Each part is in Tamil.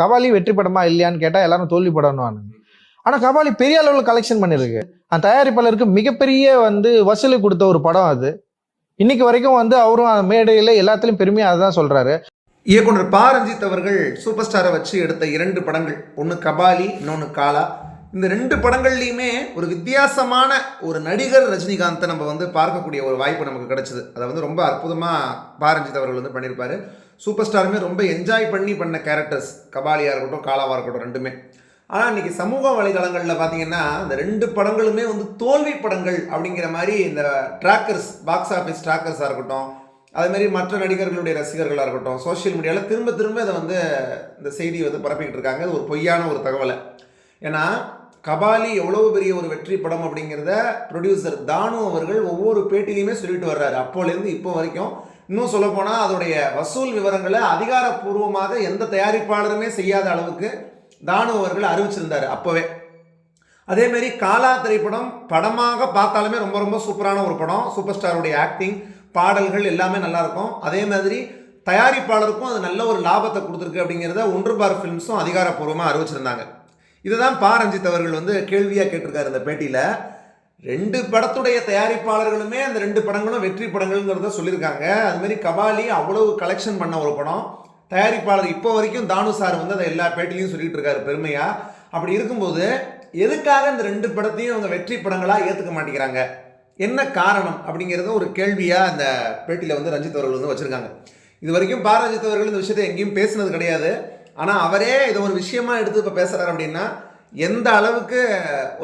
கபாலி வெற்றி படமா இல்லையான்னு கேட்டால் எல்லாரும் தோல்வி படம்னுவானுங்க ஆனால் கபாலி பெரிய அளவில் கலெக்ஷன் பண்ணியிருக்கு. அந்த தயாரிப்பாளருக்கு மிகப்பெரிய வந்து வசூலி கொடுத்த ஒரு படம் அது. இன்னைக்கு வரைக்கும் வந்து அவரும் அந்த மேடையில் எல்லாத்துலேயும் பெருமையாக அதுதான் சொல்கிறாரு இயக்குனர் பா ரஞ்சித் அவர்கள் சூப்பர் ஸ்டாரை வச்சு எடுத்த இரண்டு படங்கள். ஒன்று கபாலி இன்னொன்று காலா. இந்த ரெண்டு படங்கள்லையுமே ஒரு வித்தியாசமான ஒரு நடிகர் ரஜினிகாந்தை நம்ம வந்து பார்க்கக்கூடிய ஒரு வாய்ப்பு நமக்கு கிடச்சிது. அதை வந்து ரொம்ப அற்புதமாக பாரஞ்சித் அவர்கள் வந்து பண்ணியிருப்பார். சூப்பர் ஸ்டாருமே ரொம்ப என்ஜாய் பண்ணி பண்ண கேரக்டர்ஸ் கபாலியாக இருக்கட்டும் காலாவாக இருக்கட்டும் ரெண்டுமே. ஆனால் இன்னைக்கு சமூக வலைதளங்களில் பார்த்தீங்கன்னா இந்த ரெண்டு படங்களுமே வந்து தோல்வி படங்கள் அப்படிங்கிற மாதிரி இந்த ட்ராக்கர்ஸ் பாக்ஸ் ஆஃபீஸ் ட்ராக்கர்ஸாக இருக்கட்டும் அதே மாதிரி மற்ற நடிகர்களுடைய ரசிகர்களாக இருக்கட்டும் சோஷியல் மீடியாவில் திரும்ப திரும்ப இதை வந்து இந்த செய்தியை வந்து பரப்பிக்கிட்டு இருக்காங்க. அது ஒரு பொய்யான ஒரு தகவலை. ஏன்னா கபாலி எவ்வளவு பெரிய ஒரு வெற்றி படம் அப்படிங்கிறத ப்ரொடியூசர் தானு அவர்கள் ஒவ்வொரு பேட்டிலையுமே சொல்லிட்டு வர்றாரு. அப்போலேருந்து இப்போ வரைக்கும் இன்னும் சொல்லப்போனால் அதோடைய வசூல் விவரங்களை அதிகாரப்பூர்வமாக எந்த தயாரிப்பாளருமே செய்யாத அளவுக்கு தானு அவர்கள் அறிவிச்சிருந்தார் அப்போவே. அதேமாரி காலா திரைப்படம் படமாக பார்த்தாலுமே ரொம்ப ரொம்ப சூப்பரான ஒரு படம். சூப்பர் ஸ்டாருடைய ஆக்டிங் பாடல்கள் எல்லாமே நல்லா இருக்கும் அதே மாதிரி தயாரிப்பாளருக்கும் அது நல்ல ஒரு லாபத்தை கொடுத்துருக்கு அப்படிங்கிறத ஒன்று பார் ஃபிலிம்ஸும் அதிகாரப்பூர்வமாக அறிவிச்சிருந்தாங்க. இதுதான் பா ரஞ்சித் அவர்கள் வந்து கேள்வியாக கேட்டிருக்காரு இந்த பேட்டியில். ரெண்டு படத்துடைய தயாரிப்பாளர்களுமே அந்த ரெண்டு படங்களும் வெற்றி படங்கள்ங்கிறத சொல்லியிருக்காங்க. அதுமாரி கபாலி அவ்வளவு கலெக்ஷன் பண்ண ஒரு படம். தயாரிப்பாளர் இப்போ வரைக்கும் தானு சார் வந்து அதை எல்லா பேட்டிலையும் சொல்லிட்டு இருக்காரு பெருமையாக அப்படி இருக்கும்போது எதுக்காக இந்த ரெண்டு படத்தையும் அவங்க வெற்றி படங்களாக ஏற்றுக்க மாட்டேங்கிறாங்க? என்ன காரணம்? அப்படிங்கிறத ஒரு கேள்வியாக அந்த பேட்டியில் வந்து ரஞ்சித் அவர்கள் வந்து வச்சுருக்காங்க. இது வரைக்கும் பா ரஞ்சித் அவர்கள் இந்த விஷயத்தை எங்கேயும் பேசினது கிடையாது. ஆனால் அவரே இதை ஒரு விஷயமா எடுத்து இப்போ பேசுகிறார் அப்படின்னா எந்த அளவுக்கு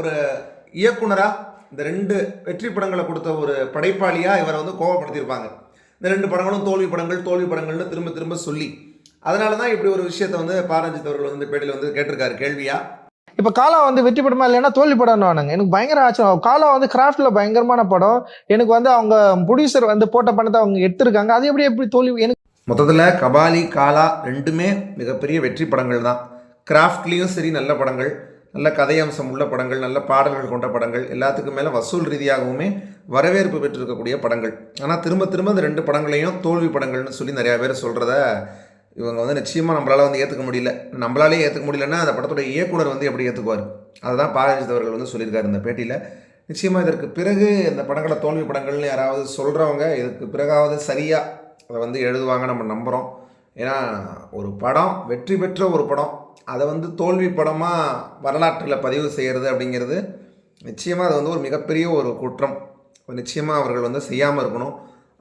ஒரு இயக்குனராக இந்த ரெண்டு வெற்றி படங்களை கொடுத்த ஒரு படைப்பாளியாக இவரை வந்து கோவப்படுத்தியிருப்பாங்க. இந்த ரெண்டு படங்களும் தோல்வி படங்கள் தோல்வி படங்கள்னு திரும்ப திரும்ப சொல்லி. அதனால தான் இப்படி ஒரு விஷயத்த வந்து பாரஞ்சித் அவர்கள் வந்து இந்த பேட்டியில் வந்து கேட்டிருக்காரு கேள்வியா? இப்போ காலா வந்து வெற்றி படமா இல்லைன்னா தோல்வி படம்னுவானுங்க. எனக்கு பயங்கர ஆச்சரியம் காலா வந்து கிராஃப்ட்ல பயங்கரமான படம். எனக்கு வந்து அவங்க ப்ரொடியூசர் வந்து போட்ட பணத்தை அவங்க எடுத்திருக்காங்க. அது எப்படி எப்படி தோல்வி எனக்கு மொத்தத்தில் கபாலி காலா ரெண்டுமே மிகப்பெரிய வெற்றி படங்கள் தான். கிராஃப்ட்லேயும் சரி நல்ல படங்கள். நல்ல கதையம்சம் உள்ள படங்கள் நல்ல பாடல்கள் கொண்ட படங்கள். எல்லாத்துக்கும் மேலே வசூல் ரீதியாகவுமே வரவேற்பு பெற்றிருக்கக்கூடிய படங்கள். ஆனால் திரும்ப திரும்ப இந்த ரெண்டு படங்களையும் தோல்வி படங்கள்னு சொல்லி நிறையா பேர் சொல்கிறத இவங்க வந்து நிச்சயமாக நம்மளால் வந்து ஏற்றுக்க முடியல. நம்மளாலே ஏற்றுக்க முடியலன்னா அந்த படத்தோட இயக்குனர் வந்து எப்படி ஏற்றுக்குவார் அதுதான் பாரஞ்சித் அவர்கள் வந்து சொல்லியிருக்காரு இந்த பேட்டியில். நிச்சயமாக இதற்கு பிறகு இந்த படங்களை தோல்வி படங்கள்னு யாராவது சொல்கிறவங்க இதுக்கு பிறகாவது சரியாக அதை வந்து எழுதுவாங்க நம்ம நம்புகிறோம் ஏன்னா ஒரு படம் வெற்றி பெற்ற ஒரு படம் அதை வந்து தோல்வி படமாக வரலாற்றில் பதிவு செய்கிறது அப்படிங்கிறது நிச்சயமாக அது வந்து ஒரு மிகப்பெரிய ஒரு குற்றம். நிச்சயமாக அவர்கள் வந்து செய்யாமல் இருக்கணும்.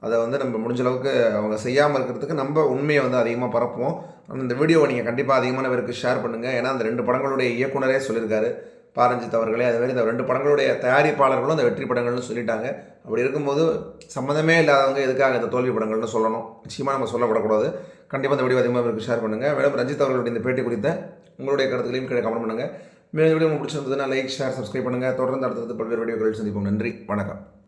அதை வந்து நம்ம முடிஞ்ச அளவுக்கு அவங்க செய்யாமல் இருக்கிறதுக்கு நம்ம உண்மையை வந்து அதிகமாக பரப்புவோம். அந்த இந்த வீடியோவை நீங்கள் கண்டிப்பாக அதிகமான பேருக்கு ஷேர் பண்ணுங்கள் ஏன்னா அந்த ரெண்டு படங்களுடைய இயக்குனரே சொல்லியிருக்காரு. பாரஞ்சித் அவர்களே அது மாதிரி இந்த ரெண்டு படங்களுடைய தயாரிப்பாளர்களும் அந்த வெற்றி படங்கள்னு சொல்லிட்டாங்க. அப்படி இருக்கும்போது சம்மந்தமே இல்லாதவங்க எதுக்காக இந்த தோல்வி படங்கள்னு சொல்லணும்? நிச்சயமாக நம்ம சொல்லப்படக்கூடாது. கண்டிப்பாக இந்த வீடியோ அதிகமாக ஷேர் பண்ணுங்கள் மேடம் ரஞ்சித் அவர்களுடைய இந்த பேட்டி குறித்த உங்களுடைய கருத்துக்களையும் கீழே கமெண்ட் பண்ணுங்கள் மேலும் வீடியோ உங்களுக்கு பிடிச்சிருந்ததுன்னா லைக் ஷேர் சப்ஸ்கிரைப் பண்ணுங்கள் தொடர்ந்து அடுத்தடுத்து பல்வேறு வீடியோக்கள் சந்திப்போம். நன்றி. வணக்கம்.